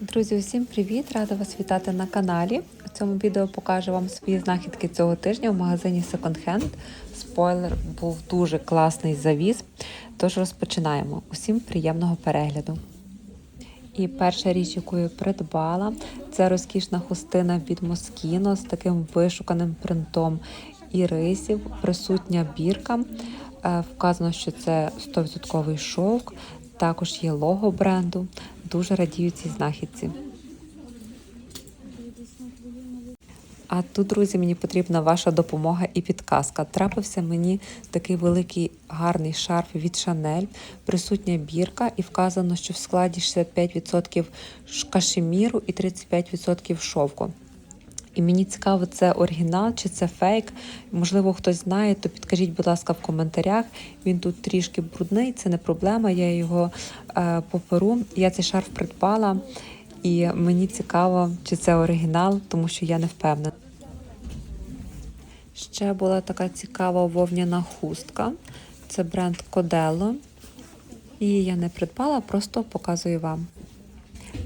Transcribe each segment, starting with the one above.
Друзі, усім привіт! Рада вас вітати на каналі. У цьому відео покажу вам свої знахідки цього тижня в магазині Second Hand. Спойлер був дуже класний завіз. Тож розпочинаємо. Усім приємного перегляду. І перша річ, яку я придбала, це розкішна хустина від Moschino з таким вишуканим принтом ірисів, присутня бірка. Е, Вказано, що це 100% шовк. Також є лого бренду. Дуже радію цій знахідці. А тут, друзі, мені потрібна ваша допомога і підказка. Трапився мені такий великий гарний шарф від Шанель, присутня бірка, і вказано, що в складі 65% кашеміру і 35% шовку. І мені цікаво, це оригінал чи це фейк. Можливо, хтось знає, то підкажіть, будь ласка, в коментарях. Він тут трішки брудний, це не проблема. Я його е, поперу. Я цей шарф придбала, і мені цікаво, чи це оригінал, тому що я не впевнена. Ще була така цікава вовняна хустка. Це бренд Кодело. Її я не придбала, просто показую вам.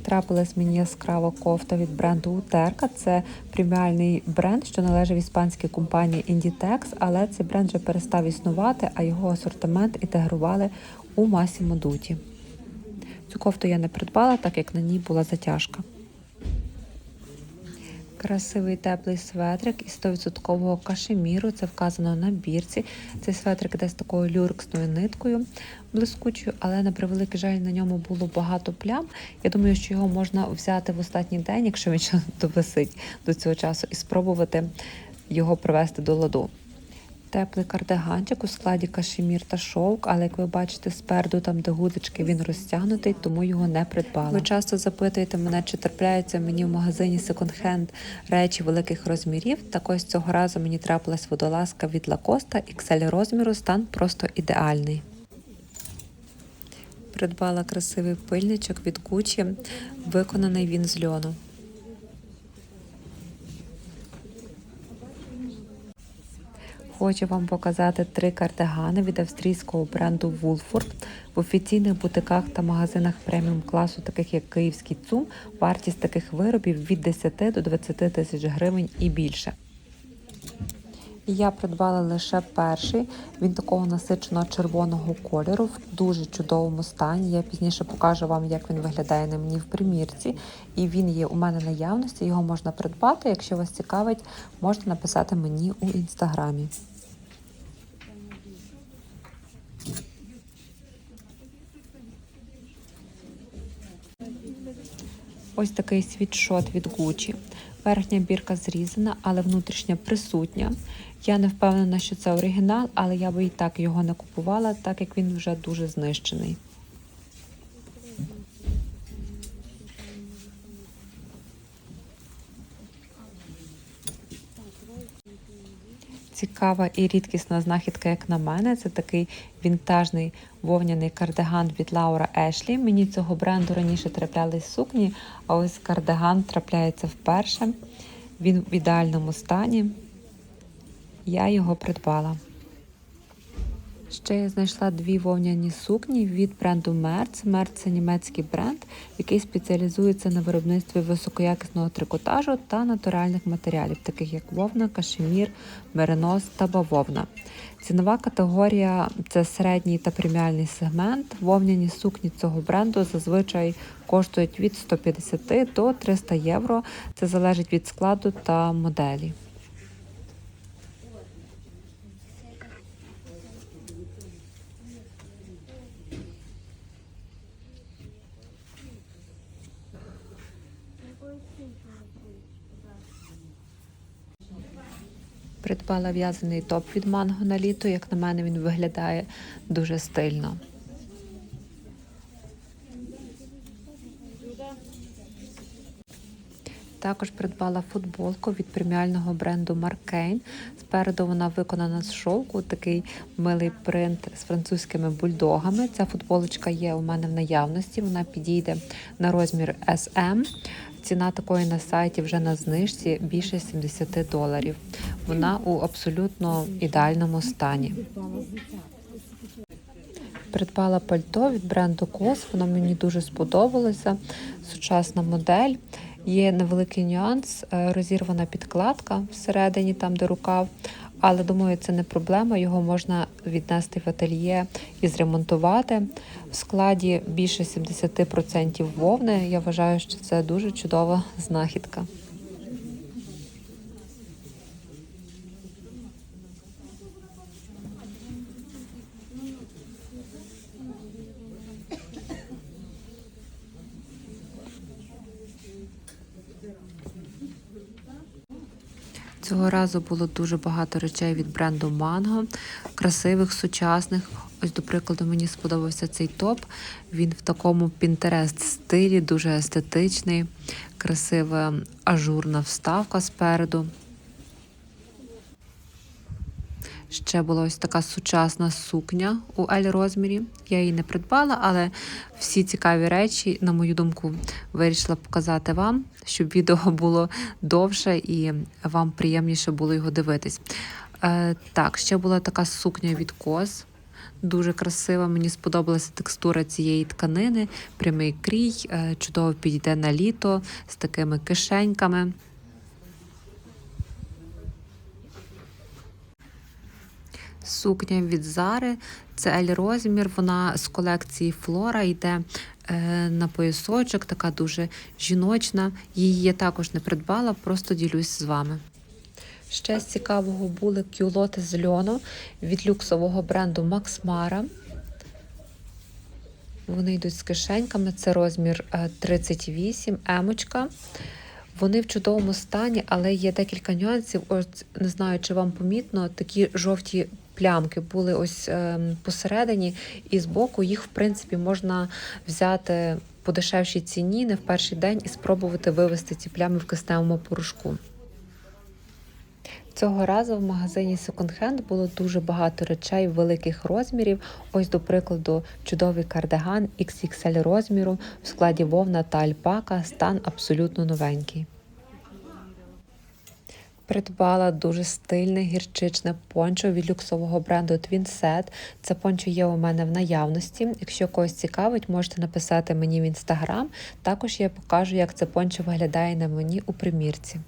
Трапилась мені яскрава кофта від бренду Утерка. Це преміальний бренд, що належав іспанській компанії Inditex, але цей бренд вже перестав існувати, а його асортимент інтегрували у масі Модуті. Цю кофту я не придбала, так як на ній була затяжка. Красивий теплий светрик із 100% кашеміру. Це вказано на бірці. Цей светрик йде з такою люрксною ниткою блискучою, але на превеликий жаль на ньому було багато плям. Я думаю, що його можна взяти в останній день, якщо він ще довисить до цього часу, і спробувати його привести до ладу. Теплий кардиганчик у складі кашемір та шовк, але як ви бачите, спереду, там де гудочки, він розтягнутий, тому його не придбала. Ви часто запитуєте мене, чи трапляються мені в магазині секонд-хенд речі великих розмірів. Так ось цього разу мені трапилась водолазка від Лакоста XL розміру, стан просто ідеальний. Придбала красивий пильничок від Gucci, виконаний він з льону. Хочу вам показати три кардигани від австрійського бренду Woolford в офіційних бутиках та магазинах преміум класу, таких як Київський ЦУМ. Вартість таких виробів від 10 до 20 тисяч гривень і більше. Я придбала лише перший. Він такого насиченого червоного кольору в дуже чудовому стані. Я пізніше покажу вам, як він виглядає на мені в примірці. І він є у мене наявності. Його можна придбати. Якщо вас цікавить, можете написати мені у інстаграмі. Ось такий світшот від Gucci. Верхня бірка зрізана, але внутрішня присутня. Я не впевнена, що це оригінал, але я би і так його не купувала, так як він вже дуже знищений. Цікава і рідкісна знахідка, як на мене, це такий вінтажний вовняний кардиган від Лаура Ешлі. Мені цього бренду раніше траплялись сукні, а ось кардиган трапляється вперше. Він в ідеальному стані. Я його придбала. Ще я знайшла дві вовняні сукні від бренду Merz. Merz – це німецький бренд, який спеціалізується на виробництві високоякісного трикотажу та натуральних матеріалів, таких як вовна, кашемір, меринос та бавовна. Цінова категорія це середній та преміальний сегмент. Вовняні сукні цього бренду зазвичай коштують від 150 до 300 євро. Це залежить від складу та моделі. Придбала в'язаний топ від манго на літо. Як на мене, він виглядає дуже стильно. Також придбала футболку від преміального бренду Маркейн. Спереду вона виконана з шовку, такий милий принт з французькими бульдогами. Ця футболочка є у мене в наявності. Вона підійде на розмір SM. Ціна такої на сайті вже на знижці більше 70 доларів. Вона у абсолютно ідеальному стані. придбала пальто від бренду Кос. Воно мені дуже сподобалося. Сучасна модель. Є невеликий нюанс, е, розірвана підкладка всередині, там де рукав. Але думаю, це не проблема. Його можна віднести в ательє і зремонтувати. В складі більше 70% вовни. Я вважаю, що це дуже чудова знахідка. Цього разу було дуже багато речей від бренду Mango, красивих, сучасних. Ось, до прикладу, мені сподобався цей топ. Він в такому пінтерест стилі, дуже естетичний, красива ажурна вставка спереду. Ще була ось така сучасна сукня у L розмірі. Я її не придбала, але всі цікаві речі, на мою думку, вирішила показати вам, щоб відео було довше і вам приємніше було його дивитись. Е, так, ще була така сукня від Кос. Дуже красива, мені сподобалася текстура цієї тканини, прямий крій, е, чудово підійде на літо з такими кишеньками. Сукня від Зари, це L розмір, вона з колекції Флора йде е, на поясочок, така дуже жіночна. Її я також не придбала, просто ділюсь з вами. Ще з цікавого були кюлоти з льону від люксового бренду Max Mara. Вони йдуть з кишеньками, це розмір е, 38, емочка. Вони в чудовому стані, але є декілька нюансів. Ось не знаю, чи вам помітно, такі жовті плямки були ось е, посередині, і збоку їх, в принципі, можна взяти по дешевшій ціні не в перший день і спробувати вивести ці плями в кисневому порошку. Цього разу в магазині Hand було дуже багато речей великих розмірів. Ось, до прикладу, чудовий кардиган XXL розміру в складі вовна та альпака, стан абсолютно новенький. Придбала дуже стильне гірчичне пончо від люксового бренду Twin Set. Це пончо є у мене в наявності. Якщо когось цікавить, можете написати мені в інстаграм. Також я покажу, як це пончо виглядає на мені у примірці.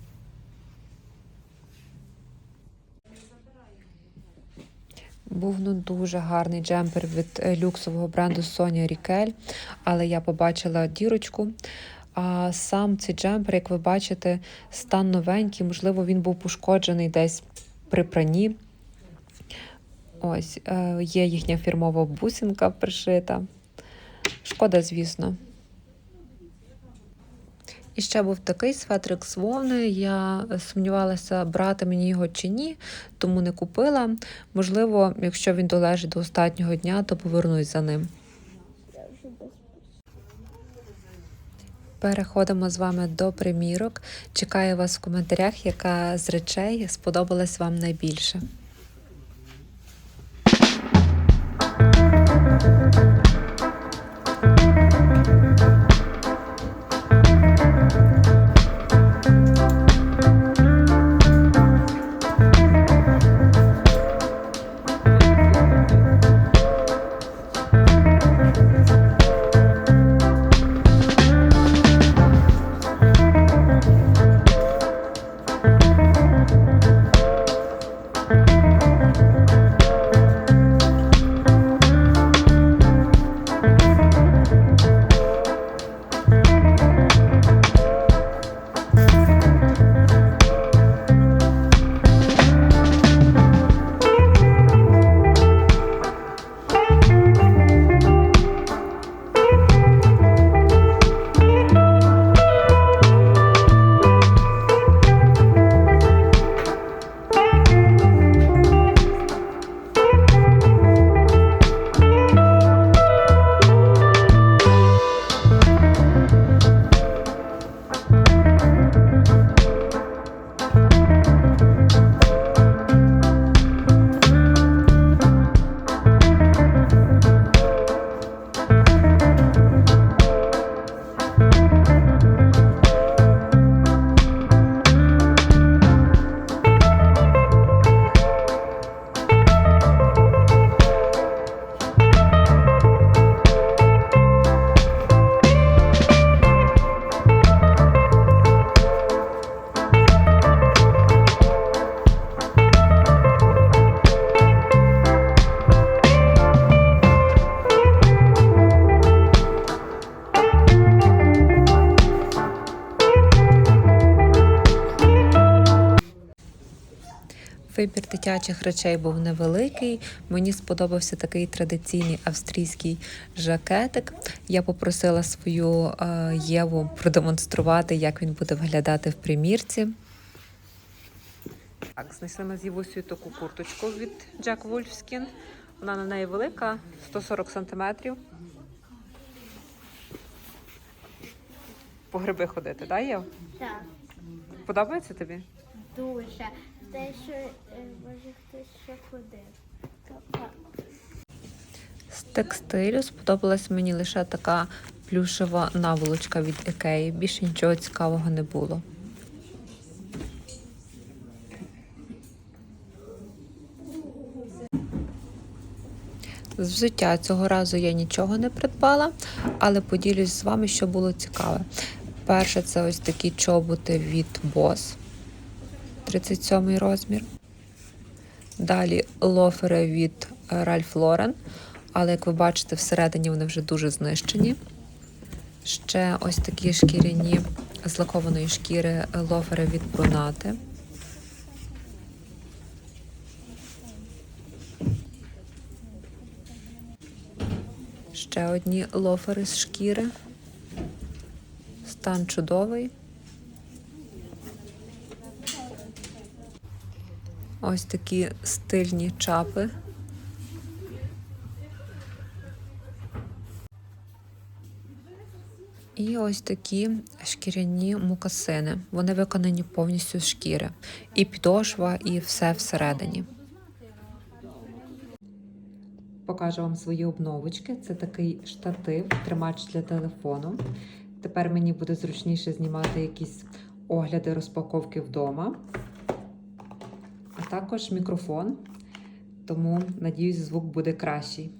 Був ну дуже гарний джемпер від е, люксового бренду Sonia Rickel, але я побачила дірочку. А сам цей джемпер, як ви бачите, стан новенький, можливо, він був пошкоджений десь при пранні. Ось, е, є їхня фірмова бусинка пришита. Шкода, звісно. І ще був такий светрик з. Я сумнівалася, брати мені його чи ні, тому не купила. Можливо, якщо він долежить до останнього дня, то повернусь за ним. Переходимо з вами до примірок. Чекаю вас в коментарях, яка з речей сподобалась вам найбільше. Вибір дитячих речей був невеликий. Мені сподобався такий традиційний австрійський жакетик. Я попросила свою е, Єву продемонструвати, як він буде виглядати в примірці. Так, знайшли ми з Євусею таку курточку від Jack Wolfskin. Вона на неї велика, 140 сантиметрів. По гриби ходити, так, Єв? Так, Подобається тобі? дуже. Те, що е, може хтось ще ходив. З текстилю сподобалась мені лише така плюшева наволочка від Ікеї. Більше нічого цікавого не було. З взуття цього разу я нічого не придбала, але поділюсь з вами, що було цікаве. Перше, це ось такі чоботи від Boss, 37 розмір. Далі лофери від е, Ralph Lauren, але як ви бачите, всередині вони вже дуже знищені. Ще ось такі шкіряні з лакованої шкіри е, лофери від Brunate. Ще одні лофери з шкіри. Стан чудовий. Ось такі стильні чапи. І ось такі шкіряні мукасини. Вони виконані повністю з шкіри. І підошва, і все всередині. Покажу вам свої обновочки. Це такий штатив, тримач для телефону. Тепер мені буде зручніше знімати якісь огляди розпаковки вдома також мікрофон, тому надіюсь, звук буде кращий.